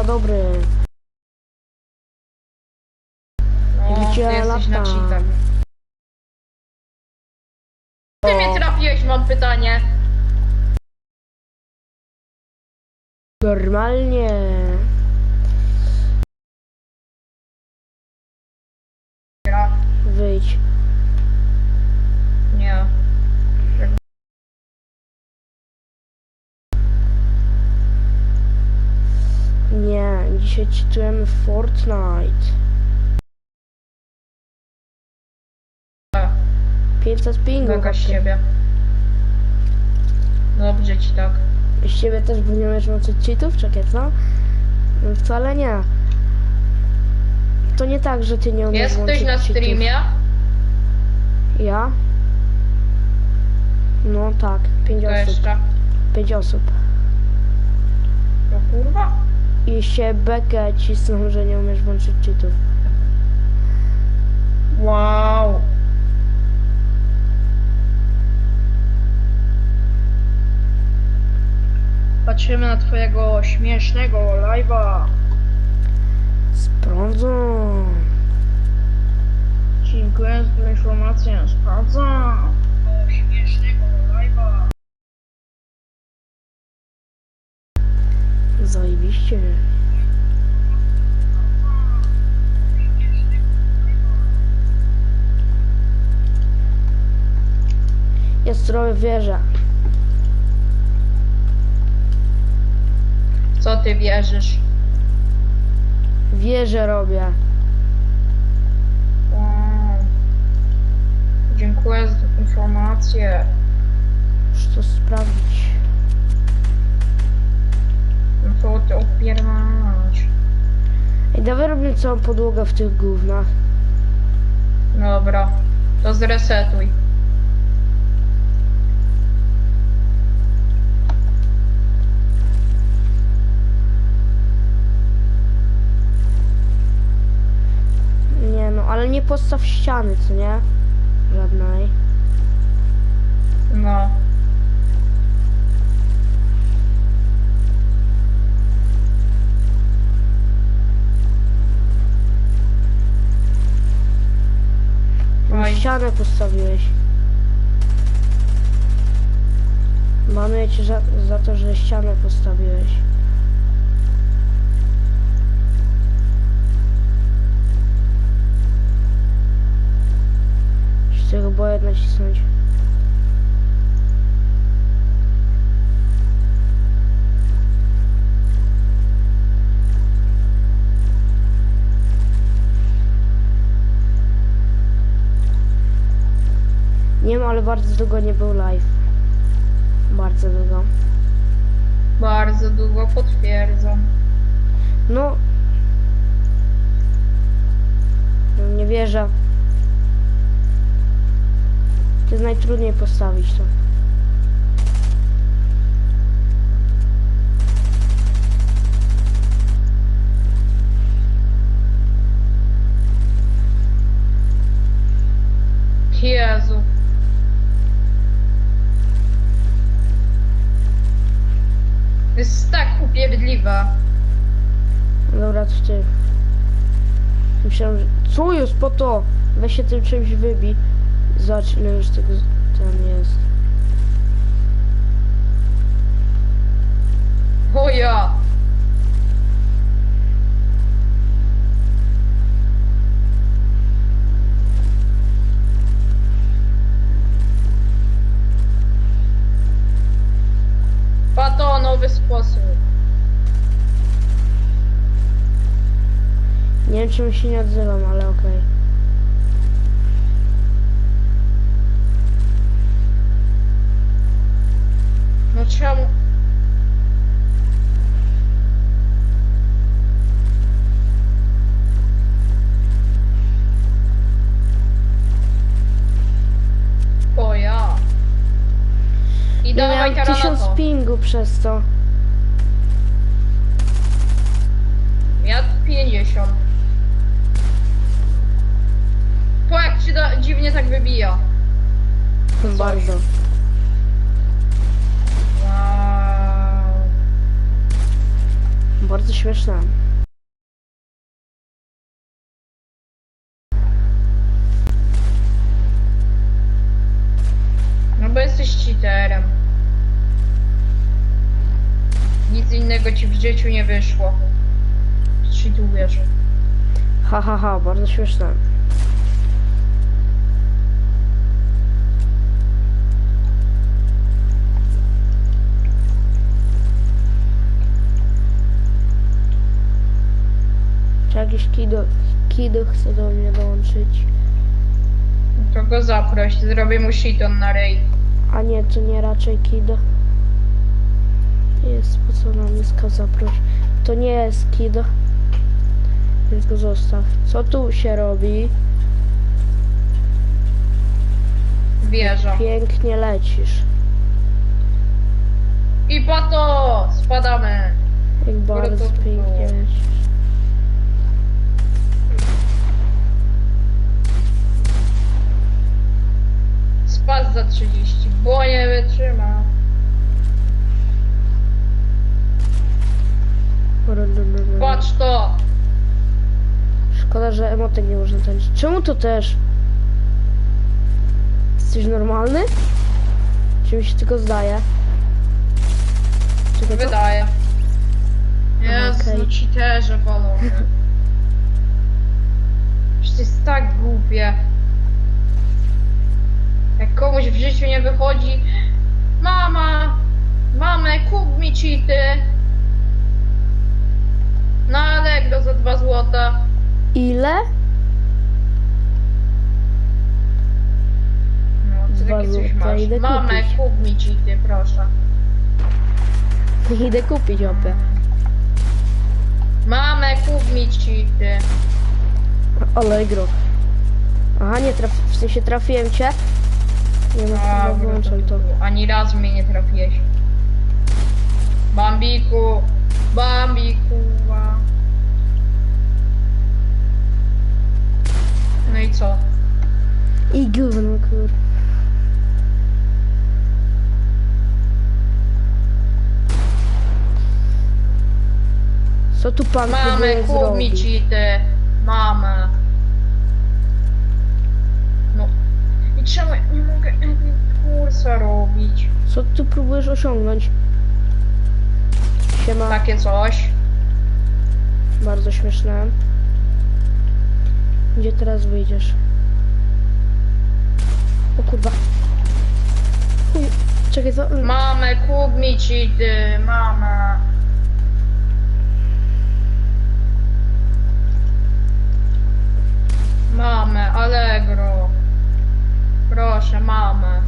za dobry. No, ty Gdzie jesteś na lata? cheatach. Ty mnie trafiłeś, mam pytanie. Normalnie. Wyjdź. Nie. Nie, czytujemy Fortnite. 500 pingu. Gaga z ciebie. Dobrze ci tak. Z ciebie też, bo nie umiesz łączyć cheatów? Czekaj, co? No Wcale nie. To nie tak, że ty nie umiesz Jest łączyć ktoś na cheatów. streamie? Ja? No tak, pięć To osób. jeszcze. Pięć osób. No kurwa. I się bekę cisną, że nie umiesz włączyć cheatów. Wow. Patrzymy na twojego śmiesznego live'a. Sprawdzą. Dziękuję za tę informację. Sprawdzam. Trochę wieża. Co ty wierzysz? Wieżę robię. Wow. Dziękuję za informację. Muszę to sprawdzić. No co ty opierdalasz? Ej, dawaj robimy całą podłogę w tych gównach. Dobra. To zresetuj. Ale nie postaw ściany, co nie? Żadnej. No. No, ścianę postawiłeś. Banuję cię za, za to, że ścianę postawiłeś. Boję nacisnąć. Nie wiem, ale bardzo długo nie był live. Bardzo długo. Bardzo długo potwierdzam. No. No, Nie wierzę. To jest najtrudniej postawić to. Jezu. Jest tak upierdliwe. Dobra, to ty. Myślałem, że... Co jest po to? Weź się tym czymś wybij. Zobacz, ile już tego tam jest. O ja. Pato, nowy sposób. Nie wiem, czym się nie odzywam, ale okej. No czemu? O ja. I dawaj miałem tysiąc pingu przez to. Ja 50. To jak ci da, dziwnie tak wybija. Bardzo. Bardzo śmieszne. No bo jesteś cheaterem. Nic innego ci w życiu nie wyszło. Cheatujesz. Ha, ha, ha, bardzo śmieszne. Czy jakiś kido, kido chce do mnie dołączyć? To go zaproś, zrobię mu shiton na rej. A nie, to nie raczej kido. Jest, po co nam niska zaproś? To nie jest kido. Więc go zostaw. Co tu się robi? Wieża. Pięknie lecisz. I po to spadamy. Jak bardzo pięknie lecisz. Spadł za 30, bo nie wytrzyma. Patrz to. Szkoda, że emotek nie można tańczyć. Czemu to też? Jesteś normalny? Czy mi się tylko zdaje? Czekaj, co? Wydaje. Jezu, Okej. okay. cheaterze balony. Przecież jest tak głupie. Jak komuś w życiu nie wychodzi Mama! Mamę, kup mi cheaty! Na Allegro za 2 złota. Ile? No, ty Dwa takie coś złote, masz. idę Mamę, kupić. kup mi cheaty, proszę. Idę kupić opę. Mamę, kup mi cheaty. Allegro. Aha, nie traf... w sensie trafiłem cię. Nie no, A, chyba włączam to. Ani razu mnie nie trafiłeś. Bambiku, Bambiku. a. No i co? I gówno, kur... Co tu pan próbuje kup mi cheaty. Mamę. No. I czemu nie mogę edit kursa robić? Co tu próbujesz osiągnąć? Siema, Takie coś. bardzo śmieszne. Gdzie teraz wyjdziesz? O kurwa. Uj, czekaj, co? Mamę, kup mi cheaty. Mama. Mamę, Allegro. Proszę, mamę.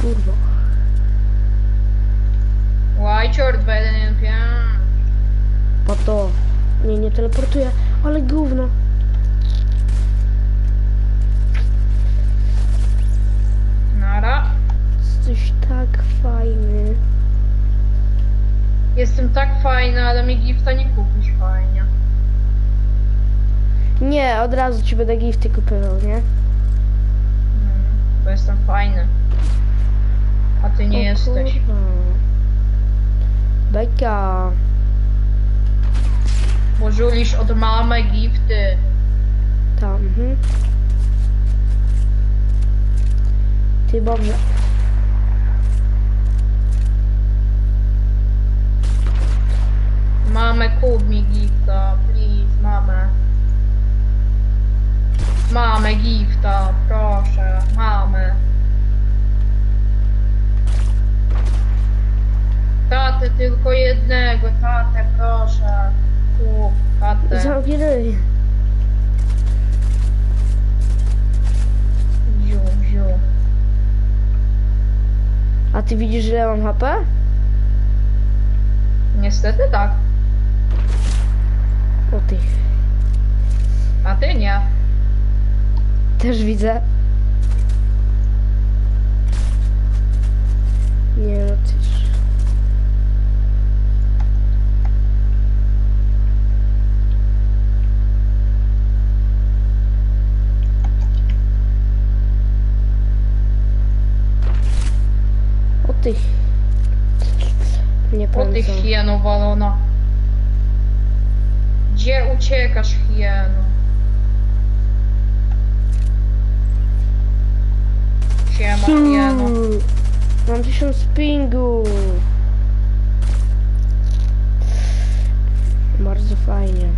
Kurwa. Whiteshort 215. Po to. Nie, nie teleportuję, ale gówno. Nara. Jesteś tak fajny. Jestem tak fajna, ale mi gifta nie kupisz fajnie. Nie, od razu ci będę gifty kupywał, nie? Mm, bo jestem fajny. A ty nie jesteś. kurwa. Beka. Bo żulisz od mamy gifty. Tam, mhm. Ty dobrze. Mamę gifta, proszę, mamę. Tatę, tylko jednego, tatę, proszę. Kup, tatę. Zamknij ryj. Wziu, wziu. A ty widzisz, że ja mam HP? Niestety tak, O ty. a ty nie. Też widzę. Nie no, tyż. tych... Nie O ty powiem co. hieno walona. Gdzie uciekasz, hieno? Siema. Su. Mam tysiąc pingu. Bardzo fajnie.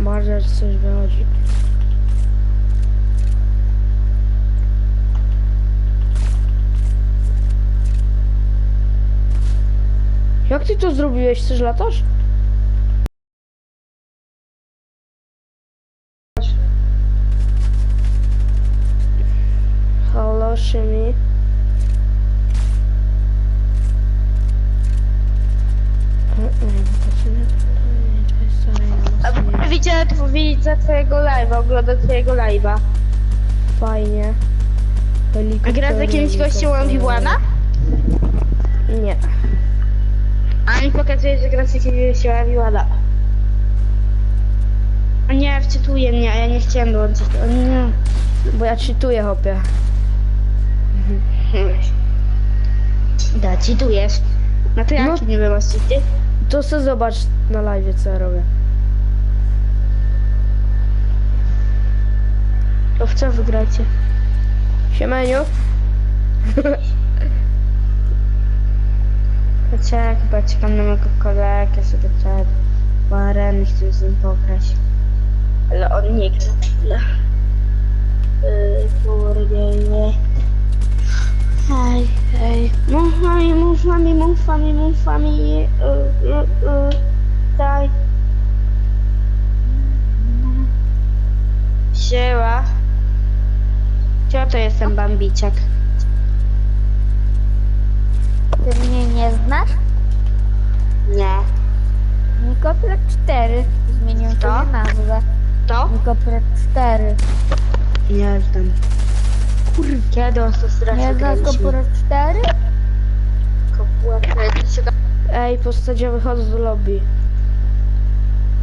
Może coś wychodzi. Jak ty to zrobiłeś? Chcesz latać? Halo, Szymi. Powiedzieć za twojego live'a, oglądam twojego live'a. Fajnie. A gra z jakimś kościołem Wiłana? Nie. Mi pokazuje, że gra z jakimś kościołem Wiłana. A nie, wczytuje mnie, a ja nie chciałem dołączyć. O nie. Bo ja czytuję, hopie. Da, czytujesz. No to jaki No. nie wiem, ty? To se zobacz na live, co ja robię. To w co wygracie? Siemeniu. Poczekaj, chyba czekam na mojego kolegę, przed barem i chcę z nim pograć. Ale on nie gra. Yy, kurde, nie. Hej, hej. Mów mami, mów mami, mów mami, mów mami. Yy, yy, yy. Daj. Siema. Gdzie to jestem bambiciak? Ty mnie nie znasz? Nie. Nikoplet 4. Zmienił Co? sobie nazwę. To? Nikoplet 4. Nie znam. Kurde, kiedy on to strasznie Nie znasz? Kopret 4? Kopuła kręci. Ej, postać, wychodzę do lobby.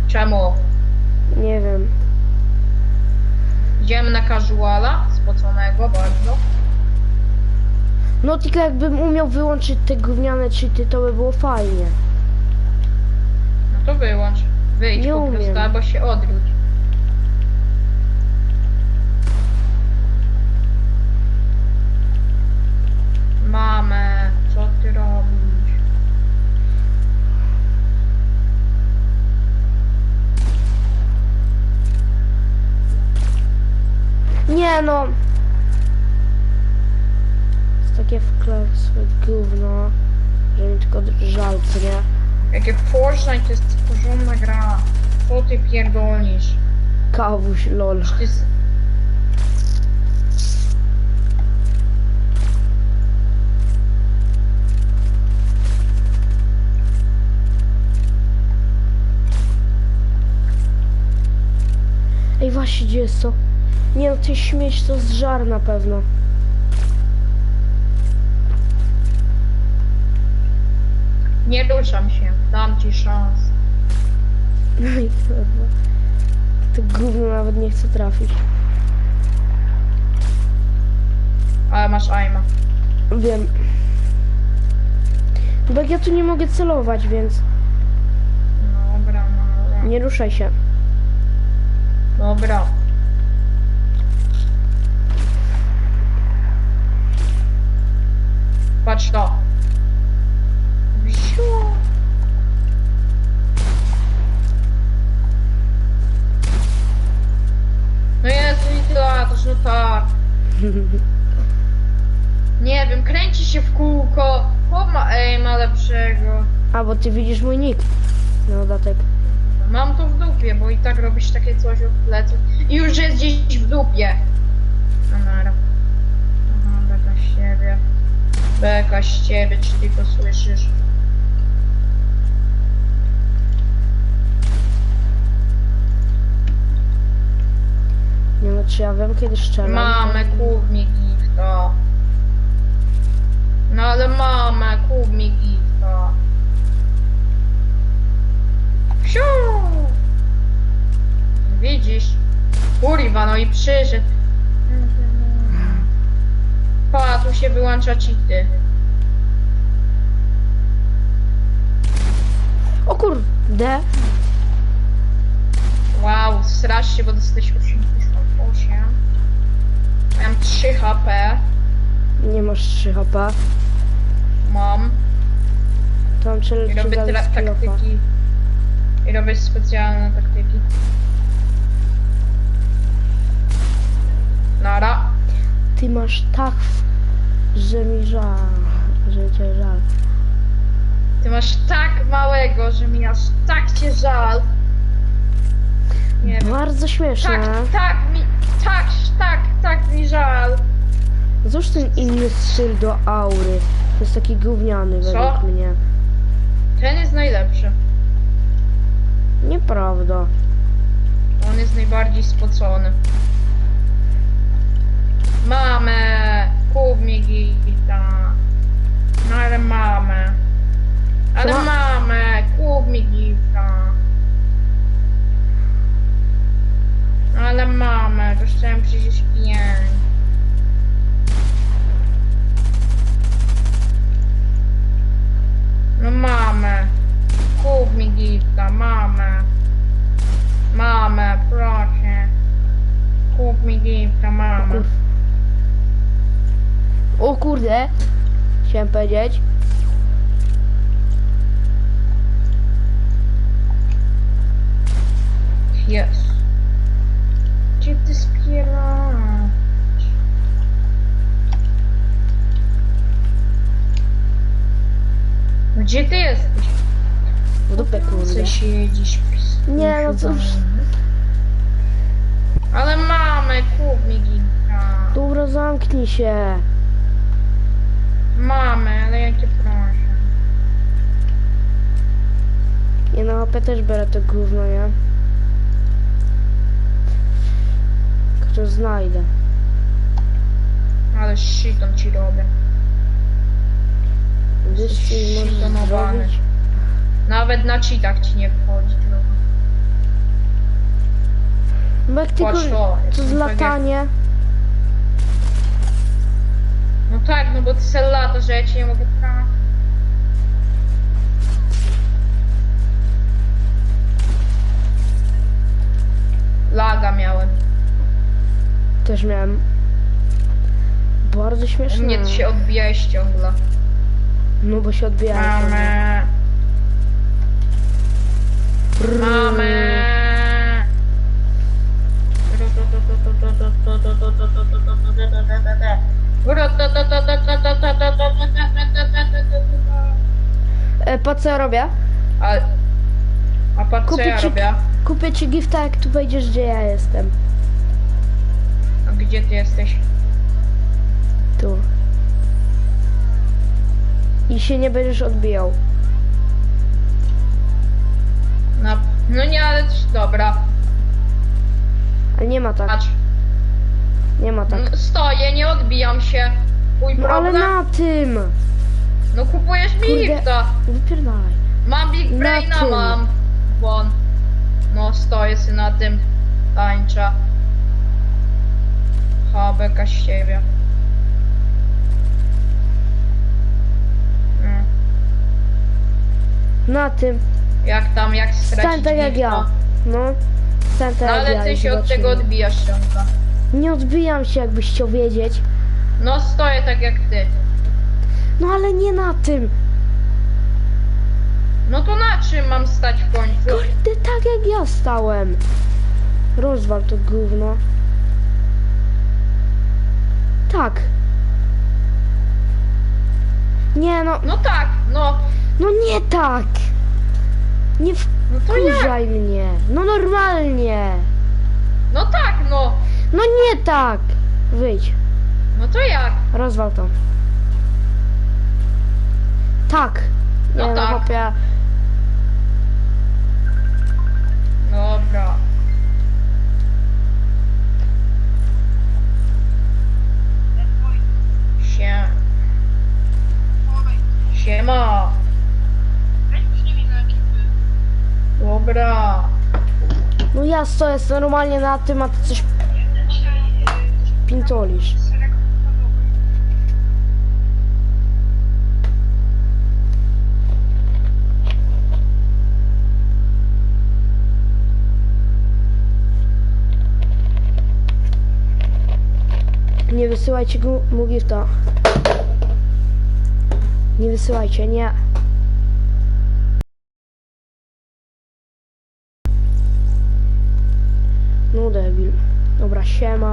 Czemu? Nie wiem. Idziemy na casuala, spoconego bardzo. No tylko jakbym umiał wyłączyć te gówniane cheaty, to by było fajnie. No to wyłącz. Wyjdź Nie po prostu, umiem. albo się odwróć. Gówno, że mi tylko żal, co nie? Jakie Fortnite to jest porządna gra. Co ty pierdolisz? Kawuś, lol. S- Ej, właśnie, gdzie jest to? Nie no, ty śmieć to z żar na pewno. Nie ruszam się, dam ci szansę. No i kurwa. To gówno nawet nie chce trafić. Ale masz aima. Wiem. Bo jak ja tu nie mogę celować, więc Dobra, no, dobra. nie ruszaj się. Dobra. Patrz to. Latasz, no tak. Nie wiem, kręci się w kółko. Chłop ma aima lepszego. A, bo ty widzisz mój nick. No, dodatek. Mam to w dupie, bo i tak robisz takie coś od pleców. I już jest gdzieś w dupie. Kamera. Aha, beka z ciebie. Beka z ciebie, czy ty to słyszysz? Znaczy ja wiem kiedy strzelam. Mamy, kup mi gifta. No ale mamy, kup mi gifta. Ksiu! Widzisz? Kurwa, no i przyszedł. Pa, tu się wyłącza cheaty. O kurde. Wow, strasz się, bo dostałeś 8 88. Mam 3 HP. Nie masz 3 HP. Mam. To mam I challenge robię tyle taktyki. I robię specjalne taktyki. Nara. Ty masz tak, że mi żal, że cię żal. Ty masz tak małego, że mi aż tak cię żal. Nie wiem. Bardzo śmieszne. Tak, tak tak, tak, tak mi żal. Ten inny styl do aury? To jest taki gówniany Co? według mnie. Ten jest najlepszy. Nieprawda. On jest najbardziej spocony. Mamę, kup mi gita. No ale mamę. Ale Co? mamę, kup mi gita. Ale mamę, dostałem przecież pieniądze. No mamę, kup mi gita, mamę. Mamę, proszę. Kup mi mamę. kur... o kurde. Chciałem powiedzieć. Gdzie ty jesteś? W dupę kurde. Co siedzisz? Nie, no cóż. Ale mamy, kup mi gifta. Dobra, zamknij się. Mamy, ale ja cię proszę. Nie na HP też biorę to gówno, nie? Które znajdę. Ale shit on ci robię. Shitonowany. zrobić. Nawet na cheatach ci nie wchodzi trochę. No jak tylko Patrz to. z latanie. No tak, no bo ty se lata, że ja ci nie mogę trafić. Laga miałem. Też miałem. Bardzo śmieszne. Mnie ty się odbijałeś ciągle. No bo się odbijałem. Mamy. Mamy. E, po co robię? A, a patrz co Kupię ja ci- robię? Kupię ci gifta jak tu wejdziesz gdzie ja jestem. A gdzie ty jesteś? I się nie będziesz odbijał. No, no nie, ale dobra. Ale nie ma tak. Patrz. Nie ma tak. No, Stoję, nie odbijam się. Twój No ale problem? na tym! No kupujesz mi Kurde. lifta. Wypierdalaj. Mam Big Na Braina, tym. mam. Won. No stoję sobie na tym. Tańcza. Ha, beka z siebie. Na tym. Jak tam, jak stracić Stań tak jak ja. No. Stań tak No jak ja ale ty i się od zobaczymy. tego odbijasz ciągle. Nie odbijam się jakbyś chciał wiedzieć. No stoję tak jak ty. No ale nie na tym. No to na czym mam stać w końcu? Kurde, tak jak ja stałem. Rozwal to gówno. Tak. Nie no, No tak, no. No nie tak. Nie No wkurzaj mnie. No normalnie. No tak, no. No nie tak. Wyjdź. No to jak? Rozwal to. Tak. No nie, tak. No, chłopie. Dobra. Sie. Siema. Dobra. No ja stoję normalnie na tym, a ty coś pintolisz? Nie wysyłajcie mu gifta. Nie wysyłajcie, nie. No debil. Dobra, siema.